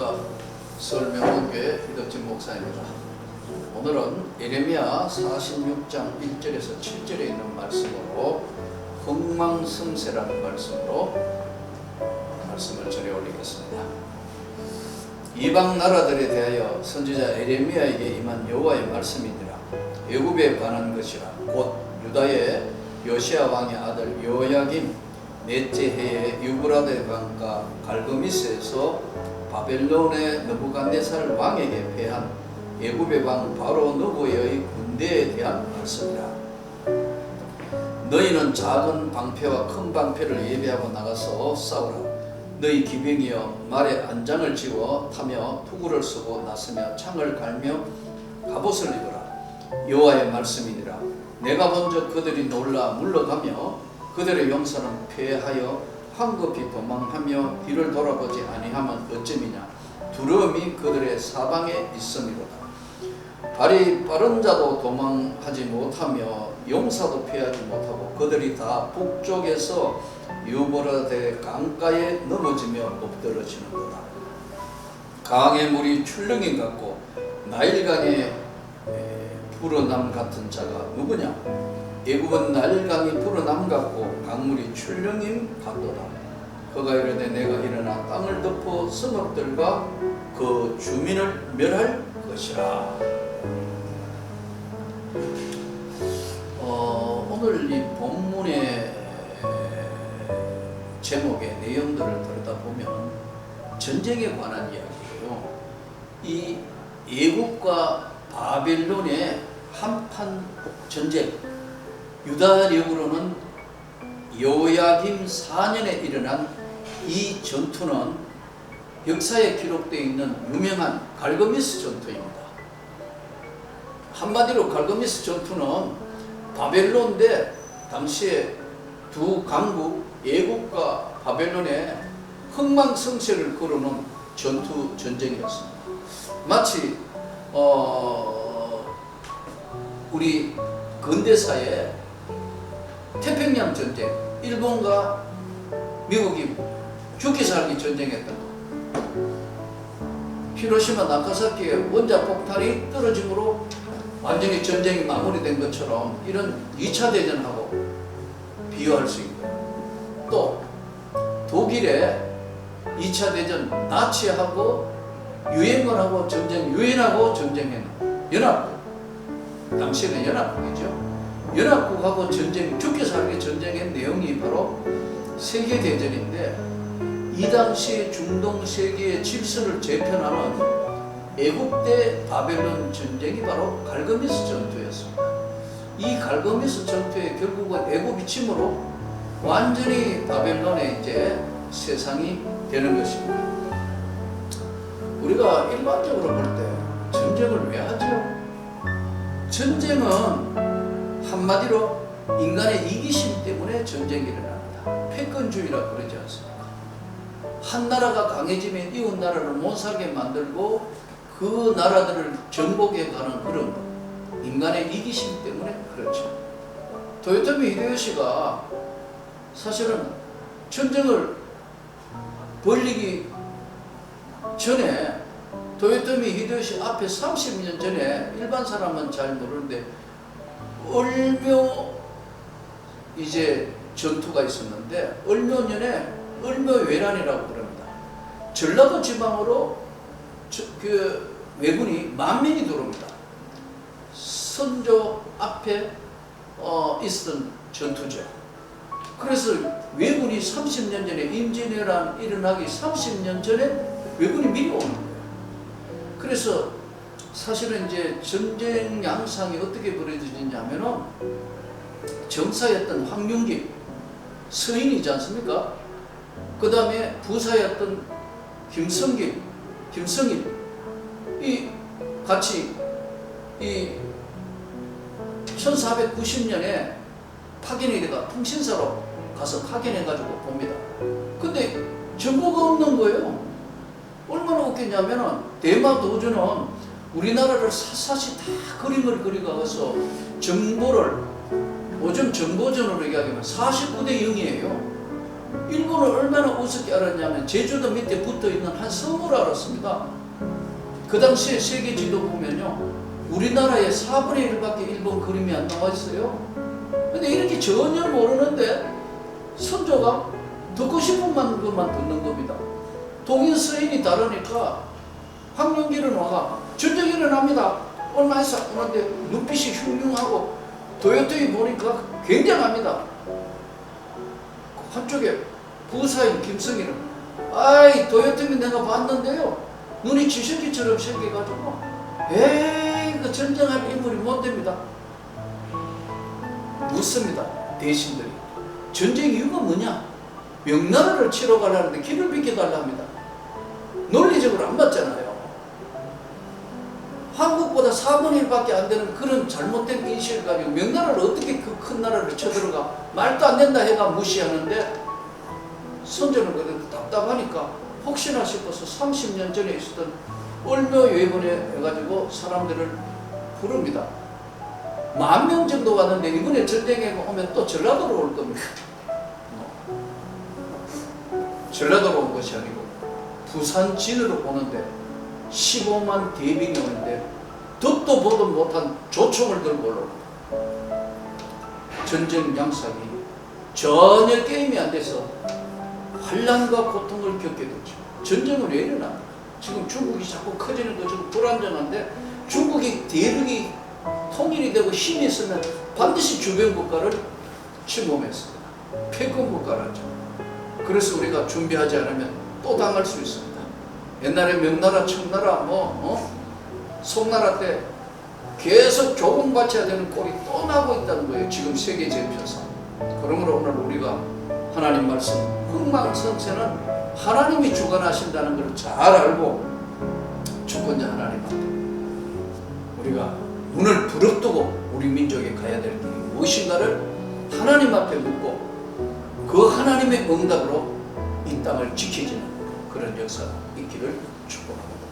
안녕하십니까 서울명문교회 이덕진 목사입니다. 오늘은 예레미야 46장 1절에서 7절에 있는 말씀으로 흥망성쇠라는 말씀으로 말씀을 전해 올리겠습니다. 이방 나라들에 대하여 선지자 예레미야에게 임한 여호와의 말씀이니라 애굽에 관한 것이라 곧 유다의 요시아 왕의 아들 요야김 넷째 해에 유브라데 강가 갈그미스에서 바벨론의 느부갓네살 왕에게 패한 애굽의 왕 바로 느고의 군대에 대한 말씀이라. 너희는 작은 방패와 큰 방패를 예비하고 나가서 싸우라. 너희 기병이여 말에 안장을 지워 타며 투구를 쓰고 나서며 창을 갈며 갑옷을 입어라. 여호와의 말씀이니라. 내가 먼저 그들이 놀라 물러가며 그들의 용사는 패하여 황급히 도망하며 뒤를 돌아보지 아니하면 어찌미냐? 두려움이 그들의 사방에 있음이로다. 발이 빠른 자도 도망하지 못하며 용사도 피하지 못하고 그들이 다 북쪽에서 유보라데 강가에 넘어지며 엎드러지는도다. 강의 물이 출렁이 같고 나일강의 불어남 같은 자가 누구냐 애굽은 나일강이 불어남 같고 강물이 출렁임 같도다. 그가 이르되 내가 일어나 땅을 덮어 성읍들과 그 주민을 멸할 것이라. 어, 오늘 이 본문의 제목의 내용들을 들여다보면 전쟁에 관한 이야기예요. 이 애굽과 바벨론의 한판 전쟁 유다력으로는 요야김 4년에 일어난 이 전투는 역사에 기록되어 있는 유명한 갈거미스 전투입니다. 한마디로 갈거미스 전투는 바벨론 대 당시에 두 강국 애국과 바벨론의 흥망성쇠를 거르는 전투 전쟁이었습니다. 마치 어, 우리 근대사에 태평양 전쟁, 일본과 미국이 죽기 살기 전쟁했던 거. 히로시마 나카사키의 원자 폭탄이 떨어짐으로 완전히 전쟁이 마무리된 것처럼 이런 2차 대전하고 비교할 수 있고요. 또 독일의 2차 대전 나치하고 유엔군하고 전쟁, 유엔하고 전쟁했는 연합국. 당시에는 연합국이죠. 연합국하고 전쟁, 죽게 살기 전쟁의 내용이 바로 세계대전인데 이 당시 중동 세계의 질서를 재편하는 애국 대 바벨론 전쟁이 바로 갈거미스 전투였습니다. 이 갈거미스 전투에 결국은 애국이 침으로 완전히 바벨론의 이제 세상이 되는 것입니다. 우리가 일반적으로 볼 때 전쟁을 왜 하죠? 전쟁은 한마디로 인간의 이기심 때문에 전쟁이 일어납니다. 패권주의라 그러지 않습니까? 한 나라가 강해지면 이웃 나라를 못 살게 만들고 그 나라들을 정복해 가는 그런 인간의 이기심 때문에 그렇죠. 도요토미 히데요시가 사실은 전쟁을 벌리기 전에 도요토미 히데요시 앞에 30년 전에 일반 사람은 잘 모르는데 을묘 이제 전투가 있었는데 을묘년에 을묘외란이라고 그럽니다. 전라도 지방으로 저, 그 왜군이 만 명이 들어옵니다. 선조 앞에 어, 있었던 전투죠. 그래서 왜군이 30년 전에 임진왜란 일어나기 30년 전에 왜군이 미리 오는 거예요. 그래서 사실은 이제 전쟁 양상이 어떻게 벌어지냐면은 정사였던 황윤기 서인이지 않습니까? 그 다음에 부사였던 김성길, 김성일 이 같이 이 1490년에 파견이 돼가 통신사로 가서 파견해가지고 봅니다. 근데 정보가 없는 거예요. 얼마나 웃겼냐면은 대마 도주는 우리나라를 샅샅이 다 그림을 그리가서 정보를 요즘 정보전으로 얘기하면 49대 0이에요. 일본을 얼마나 우습게 알았냐면 제주도 밑에 붙어 있는 한 섬으로 알았습니다. 그 당시에 세계 지도 보면요. 우리나라의 4분의 1밖에 일본 그림이 안 나와 있어요. 근데 이렇게 전혀 모르는데 선조가 듣고 싶은 만 것만 듣는 겁니다. 동인 서인이 다르니까 황룡기는 와가 전쟁이 일어납니다. 얼마 있어 그런데 눈빛이 흉흉하고 도요토이 보니까 굉장합니다. 한쪽에 부사인 김성희는 아이 도요토미 내가 봤는데요 눈이 지식기처럼 생겨가지고 에이 그 전쟁할 인물이 못 됩니다. 묻습니다 대신들이 전쟁 이유가 뭐냐? 명나라를 치러 가려는데 길을 비켜달라 합니다. 논리적으로 안 맞잖아요. 한국보다 4분의 1밖에 안 되는 그런 잘못된 인식을 가지고 명나라를 어떻게 그 큰 나라를 쳐들어가 말도 안 된다 해가 무시하는데 선조는 그래도 답답하니까 혹시나 싶어서 30년 전에 있었던 얼묘 외분에 해가지고 사람들을 부릅니다. 만 명 정도 왔는데 이번에 전쟁에 오면 또 전라도로 올 겁니다. 전라도로 온 것이 아니고 부산 진으로 오는데 15만 대兵이 오는데 듣도 보도 못한 조총을 들고 올라옵니다. 전쟁 양상이 전혀 게임이 안 돼서 환란과 고통을 겪게 되죠. 전쟁은 왜 일어납니까? 지금 중국이 자꾸 커지는 거 지금 불안정한데 중국이 대륙이 통일이 되고 힘이 있으면 반드시 주변 국가를 침범했습니다. 패권 국가라죠. 그래서 우리가 준비하지 않으면 또 당할 수 있습니다. 옛날에 명나라, 청나라, 뭐 어? 송나라 때 계속 조공받쳐야 되는 꼴이 또 나고 있다는 거예요. 지금 세계 제표상. 그러므로 오늘 우리가 하나님 말씀 흥망성쇠는 하나님이 주관하신다는 걸 잘 알고 주권자 하나님한테 우리가 눈을 부릅뜨고 우리 민족에 가야 될 길이 무엇인가를 하나님 앞에 묻고 그 하나님의 응답으로 이 땅을 지켜지는 그런 역사가 있기를 축복합니다.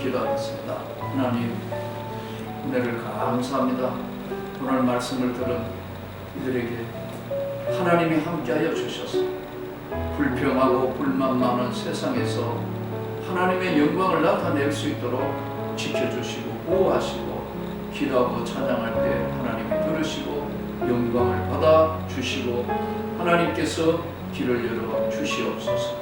기도하겠습니다. 하나님 은혜를 감사합니다. 오늘 말씀을 들은 이들에게 하나님이 함께하여 주셔서 불평하고 불만 많은 세상에서 하나님의 영광을 나타낼 수 있도록 지켜주시고 보호하시고 기도하고 찬양할 때 하나님이 들으시고 영광을 받아 주시고 하나님께서 길을 열어 주시옵소서